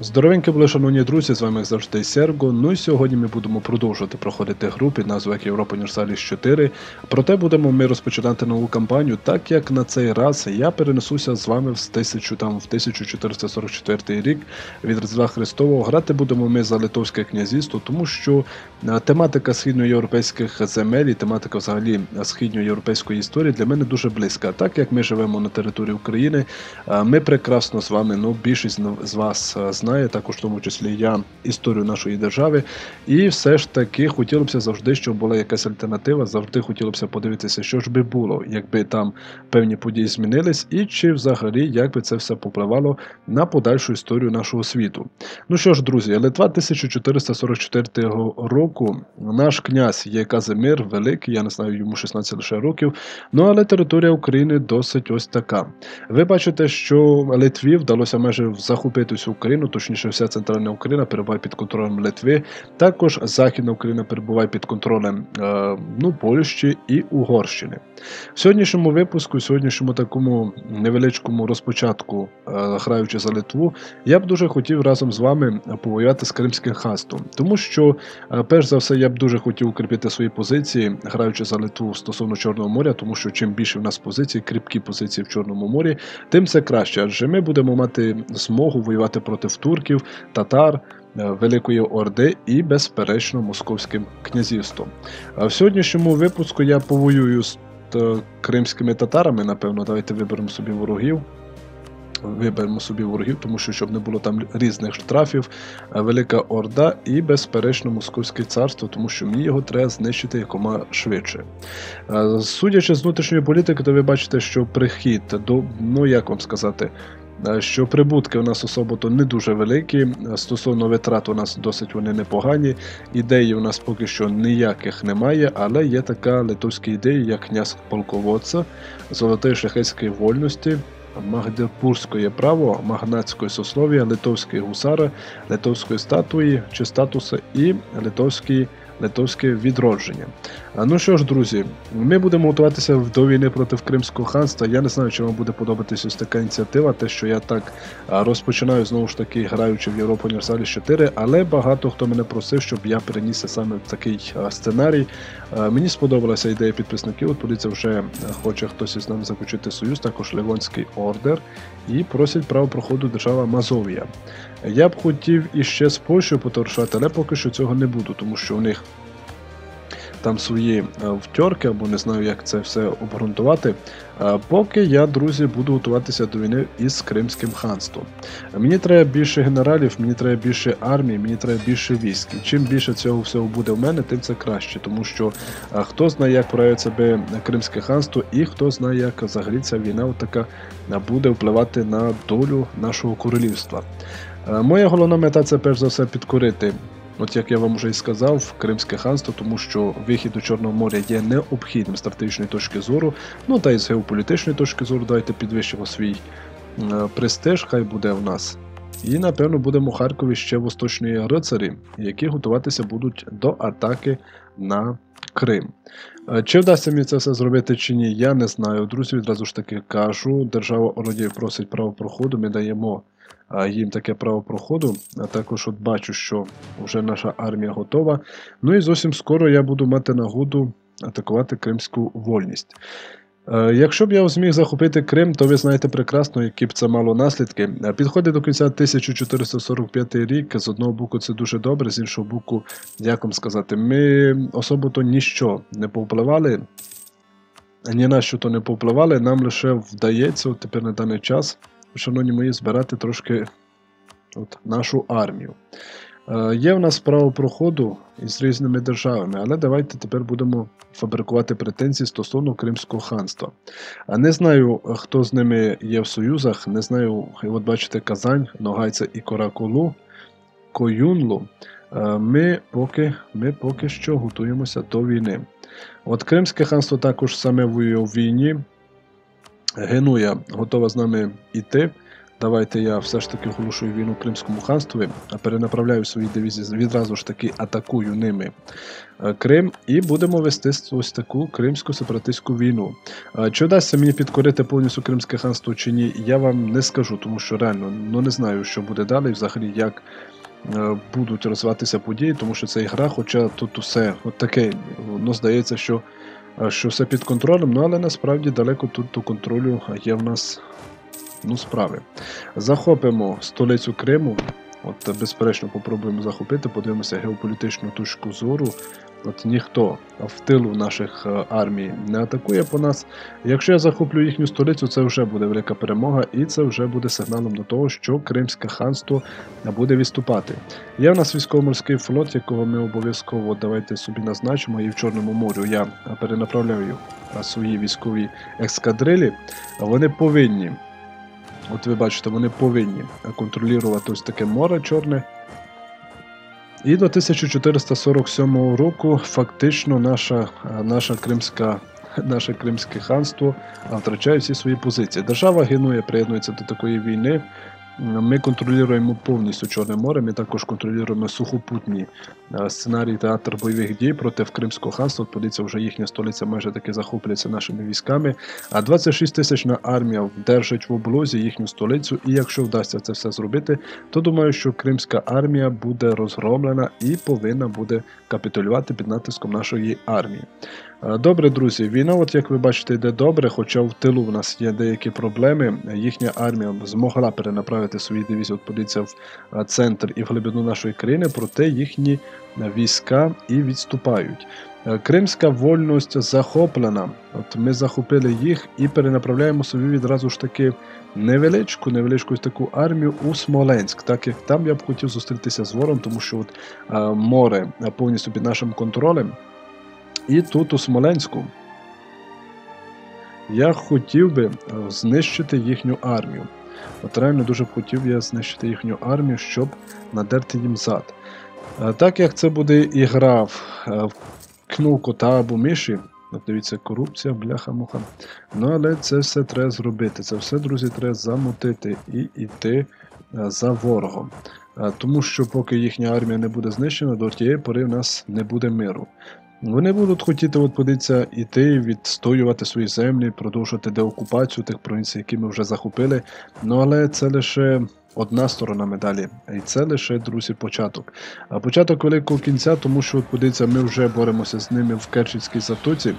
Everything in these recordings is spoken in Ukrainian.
Здоровенькі були, шановні друзі, з вами як завжди Серго. Ну і сьогодні ми будемо продовжувати проходити гру під назвою Європа Універсаліс 4. Проте будемо ми розпочинати нову кампанію, так як на цей раз я перенесуся з вами в 1000, там, в 1444 рік від Різдва Христового. Грати будемо ми за Литовське князівство, тому що е, тематика східноєвропейських земель і тематика взагалі східноєвропейської історії для мене дуже близька. Так як ми живемо на території України, е, ми прекрасно з вами, ну більшість з вас е, знає знає, також в тому числі я історію нашої держави. І все ж таки хотілося б завжди, щоб була якась альтернатива. Завжди хотілося б подивитися, що ж би було, якби там певні події змінились, і чи взагалі як би це все попливало на подальшу історію нашого світу. Ну що ж, друзі, Литва 1444 року. Наш князь є Казимир Великий, я не знаю, йому 16 лише років. Ну але територія України досить ось така. Ви бачите, що Литві вдалося майже захопити всю Україну точніше, вся центральна Україна перебуває під контролем Литви. Також Західна Україна перебуває під контролем е, ну, Польщі і Угорщини. В сьогоднішньому випуску, в сьогоднішньому такому невеличкому розпочатку, е, граючи за Литву, я б дуже хотів разом з вами повоювати з Кримським хастом, тому що, е, перш за все, я б дуже хотів укріпити свої позиції, граючи за Литву стосовно Чорного моря, тому що чим більше в нас позицій, кріпкі позиції в Чорному морі, тим це краще, адже ми будемо мати змогу воювати проти турків, татар. Е, Великої Орди і, безперечно, Московським князівством. В сьогоднішньому випуску я повоюю з е, кримськими татарами, напевно, давайте виберемо собі ворогів. Виберемо собі ворогів, тому що щоб не було там різних штрафів, е, Велика Орда і, безперечно, Московське царство, тому що мені його треба знищити якома швидше. Судячи з внутрішньої політики, то ви бачите, що прихід до, ну як вам сказати, що прибутки у нас особо не дуже великі. Е, стосовно витрат, у нас досить вони непогані. Ідеї у нас поки що ніяких немає, але є така литовська ідея, як князь полководця, золотої шляхетської вольності. Магдебурзької право, магнатської сослов'я, литовської гусари, литовської статуї чи статуси і литовський литовське відродження. Ну що ж, друзі, ми будемо готуватися до війни проти Кримського ханства. Я не знаю, чи вам буде подобатися ось така ініціатива, те, що я так розпочинаю знову ж таки, граючи в Європу Універсалі 4, але багато хто мене просив, щоб я перенісся саме в такий сценарій. Мені сподобалася ідея підписників. От поліція вже хоче хтось із нами заключити союз, також Ливонський ордер, і просять право проходу держава Мазовія. Я б хотів іще з Польщею потоваришати, але поки що цього не буду, тому що у них там свої е, втьорки, або не знаю, як це все обґрунтувати. Е, поки я, друзі, буду готуватися до війни із Кримським ханством. Мені треба більше генералів, мені треба більше армії, мені треба більше військ. Чим більше цього всього буде в мене, тим це краще. Тому що е, хто знає, як проявить себе Кримське ханство, і хто знає, як взагалі ця війна така буде впливати на долю нашого королівства. Моя головна мета це перш за все підкорити От як я вам вже і сказав, Кримське ханство, тому що вихід до Чорного моря є необхідним з стратегічної точки зору, ну та й з геополітичної точки зору, давайте підвищимо свій е, престиж, хай буде в нас. І, напевно, будемо у Харкові ще восточні рицарі, які готуватися будуть до атаки на Крим. Е, чи вдасться мені це все зробити чи ні, я не знаю. Друзі, відразу ж таки кажу. Держава Ородіїв просить право проходу, ми даємо їм таке право проходу. А також от бачу, що вже наша армія готова. Ну і зовсім скоро я буду мати нагоду атакувати Кримську вольність. Е, якщо б я зміг захопити Крим, то ви знаєте прекрасно, які б це мало наслідки. Е, підходить до кінця 1445 рік. З одного боку, це дуже добре, з іншого боку, як вам сказати, ми особо то ніщо не повпливали, ні на що то не повпливали. Нам лише вдається от тепер на даний час шановні мої, збирати трошки от, нашу армію. Е, Є в нас право проходу із різними державами, але давайте тепер будемо фабрикувати претензії стосовно Кримського ханства. А не знаю, хто з ними є в союзах, не знаю, от бачите, Казань, Ногайця і Коракулу, Коюнлу. Е, ми поки ми поки що готуємося до війни. От Кримське ханство також саме в війні. Генуя готова з нами йти. давайте я все ж таки оголошую війну Кримському ханстві, перенаправляю свої дивізії, відразу ж таки атакую ними е, Крим і будемо вести ось таку кримську сепаратистську війну. Е, чи вдасться мені підкорити повністю Кримське ханство чи ні, я вам не скажу, тому що реально ну, не знаю, що буде далі, взагалі як. Е, будуть розвиватися події, тому що це гра, хоча тут усе от таке, ну здається, що що все під контролем, ну але насправді далеко тут до контролю є в нас ну, справи. Захопимо столицю Криму. От, безперечно, попробуємо захопити, подивимося геополітичну точку зору. От ніхто в тилу наших е, армій не атакує по нас. Якщо я захоплю їхню столицю, це вже буде велика перемога, і це вже буде сигналом до того, що Кримське ханство буде відступати. Є в нас військово-морський флот, якого ми обов'язково давайте собі назначимо, і в Чорному морю я перенаправляю свої військові ескадрилі. Вони повинні. От ви бачите, вони повинні контролювати ось таке море чорне. І до 1447 року фактично наша, наша кримська, наше Кримське ханство втрачає всі свої позиції. Держава генує, приєднується до такої війни. Ми контролюємо повністю Чорне море, ми також контролюємо сухопутні е, сценарії театр бойових дій проти Кримського ханства. Подивіться, вже їхня столиця майже таки захоплюється нашими військами. А 26 тисячна армія держить в облозі їхню столицю. І якщо вдасться це все зробити, то думаю, що Кримська армія буде розгромлена і повинна буде капітулювати під натиском нашої армії. Е, добре, друзі, війна, от як ви бачите, йде добре, хоча в тилу в нас є деякі проблеми. Їхня армія змогла перенаправити свої дивізії, от подивіться в е, центр і в глибину нашої країни, проте їхні війська і відступають. Е, Кримська вольність захоплена. От Ми захопили їх і перенаправляємо собі відразу ж таки невеличку, невеличку таку армію у Смоленськ, так як там я б хотів зустрітися з вором, тому що от, море повністю під нашим контролем. І тут, у Смоленську, я хотів би е, знищити їхню армію. От реально дуже б хотів я знищити їхню армію, щоб надерти їм зад. Е, так як це буде ігра в е, кнув кота або миші, дивіться, корупція, бляха-муха. Ну, але це все треба зробити. Це все, друзі, треба замотити і йти за ворогом. Тому що поки їхня армія не буде знищена, до тієї пори в нас не буде миру. Вони будуть хотіти от подивитися іти, відстоювати свої землі, продовжувати деокупацію тих провінцій, які ми вже захопили. Ну але це лише одна сторона медалі, і це лише друзі початок. А початок великого кінця, тому що от подивіться, ми вже боремося з ними в Керченській затоці.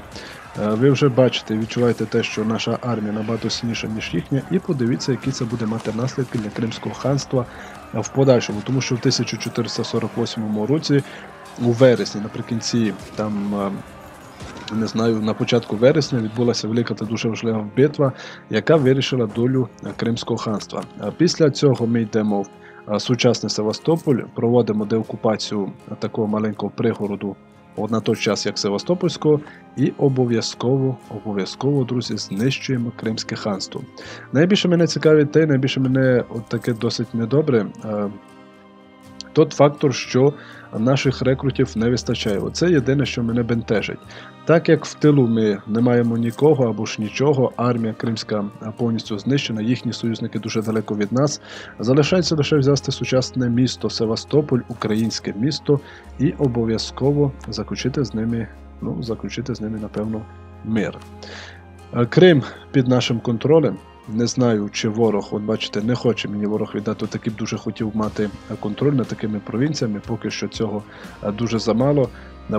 Ви вже бачите, відчуваєте те, що наша армія набагато сильніша, ніж їхня, і подивіться, які це буде мати наслідки для Кримського ханства в подальшому, тому що в 1448 році у вересні, наприкінці там. Е, не знаю, на початку вересня відбулася велика та дуже важлива битва, яка вирішила долю Кримського ханства. Після цього ми йдемо в е, сучасний Севастополь, проводимо деокупацію такого маленького пригороду на той час, як Севастопольського, і обов'язково, обов'язково, друзі, знищуємо Кримське ханство. Найбільше мене цікавить те, найбільше мене от таке досить недобре. Тот фактор, що наших рекрутів не вистачає. Оце єдине, що мене бентежить. Так як в тилу ми не маємо нікого або ж нічого, армія кримська повністю знищена, їхні союзники дуже далеко від нас. Залишається лише взяти сучасне місто Севастополь, українське місто, і обов'язково заключити з ними, ну, заключити з ними, напевно, мир. Крим під нашим контролем. Не знаю, чи ворог, от бачите, не хоче мені ворог віддати, такий б дуже хотів мати контроль над такими провінціями, поки що цього е, дуже замало.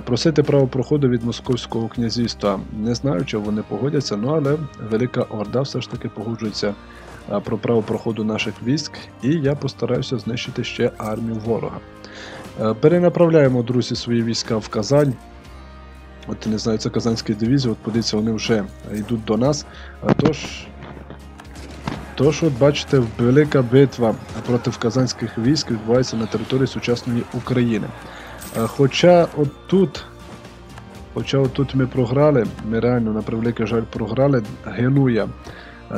Просити право проходу від Московського князівства не знаю, чи вони погодяться, ну але Велика Орда все ж таки погоджується е, про право проходу наших військ, і я постараюся знищити ще армію ворога. Е, перенаправляємо, друзі, свої війська в Казань. От не знаю, це Казанські дивізії, от подивіться, вони вже йдуть до нас. Тож. Тож, от бачите, велика битва проти казанських військ відбувається на території сучасної України. Хоча отут, хоча отут ми програли, ми реально на превеликий жаль програли, Генуя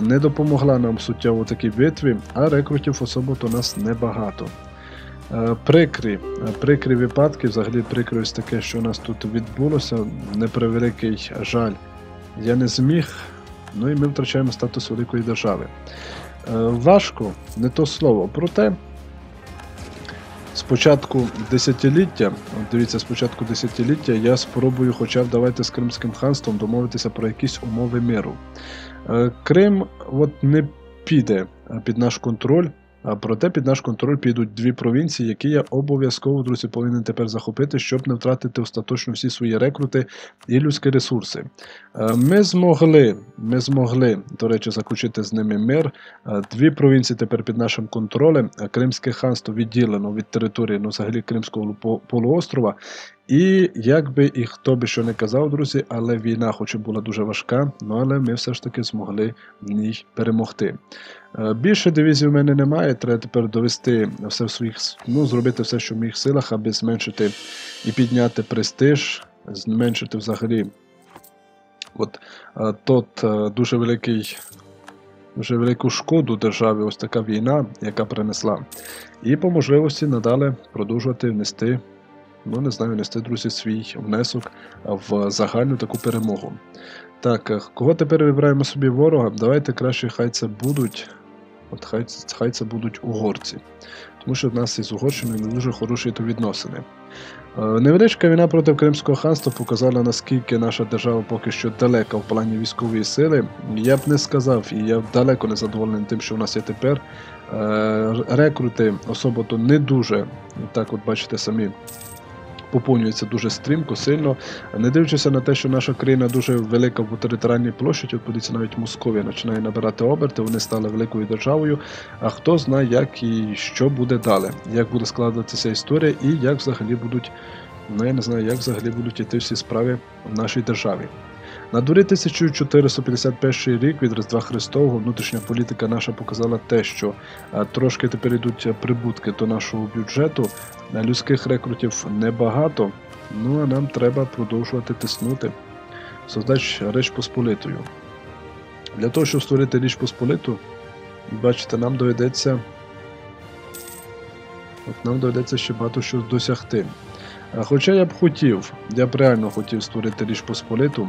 не допомогла нам суттєво в такій битві, а рекрутів особо-то нас небагато. Прикрі прикрі випадки, взагалі прикрі таке, що у нас тут відбулося, непревеликий жаль. Я не зміг Ну і ми втрачаємо статус великої держави. важко, не то слово. Проте спочатку десятиліття, от дивіться, спочатку десятиліття я спробую хоча б давайте з Кримським ханством домовитися про якісь умови миру. Е, Крим от не піде під наш контроль. А проте під наш контроль підуть дві провінції, які я обов'язково, друзі, повинен тепер захопити, щоб не втратити остаточно всі свої рекрути і людські ресурси. Е, ми змогли, ми змогли, до речі, заключити з ними мир. Е, дві провінції тепер під нашим контролем. Е, Кримське ханство відділено від території, ну, взагалі Кримського полуострова. І як би і хто би що не казав, друзі, але війна, хоч і була дуже важка, ну але ми все ж таки змогли в ній перемогти. Е, більше дивізій в мене немає. Треба тепер довести все в своїх, ну, зробити все, що в моїх силах, аби зменшити і підняти престиж, зменшити взагалі от е, тот е, дуже великий. Дуже велику шкоду державі ось така війна, яка принесла, і по можливості надалі продовжувати внести ну не знаю, нести, друзі, свій внесок в загальну таку перемогу. Так, е, кого тепер вибираємо собі ворога? Давайте краще хай це будуть. От хай, хай це будуть угорці. Тому що в нас із Угорщиною не дуже хороші то відносини. Е, невеличка війна проти Кримського ханства показала, наскільки наша держава поки що далека в плані військової сили. Я б не сказав, і я далеко не задоволений тим, що в нас є тепер. Е, рекрути особо то не дуже, так от бачите самі, поповнюється дуже стрімко, сильно. Не дивлячись на те, що наша країна дуже велика в територіальній площі, от подивіться, навіть Московія починає набирати оберти, вони стали великою державою. А хто знає, як і що буде далі, як буде складатися історія і як взагалі будуть, ну я не знаю, як взагалі будуть йти всі справи в нашій державі. На дворі 1451 рік від Різдва Христового внутрішня політика наша показала те, що трошки тепер йдуть прибутки до нашого бюджету. Людських рекрутів небагато, ну а нам треба продовжувати тиснути. Создач Річ Посполитою. Для того, щоб створити Річ Посполиту, бачите, нам доведеться от нам доведеться ще багато що досягти. Хоча я б хотів, я б реально хотів створити Річ Посполиту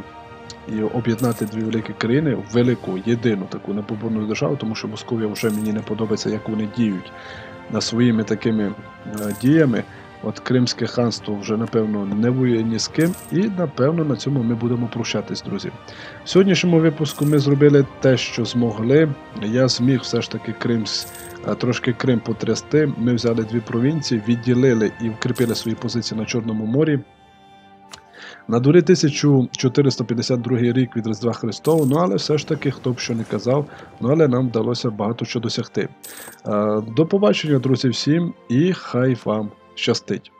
і об'єднати дві великі країни в велику, єдину таку непоборну державу, тому що Московія вже мені не подобається, як вони діють на своїми такими е, діями. От Кримське ханство вже, напевно, не воює ні з ким, і напевно на цьому ми будемо прощатись, друзі. В сьогоднішньому випуску ми зробили те, що змогли. Я зміг все ж таки Кримсь, е, трошки Крим потрясти. Ми взяли дві провінції, відділили і вкріпили свої позиції на Чорному морі. На дворі 1452 рік від Різдва Христового, ну але все ж таки, хто б що не казав, ну але нам вдалося багато що досягти. До побачення, друзі, всім, і хай вам щастить!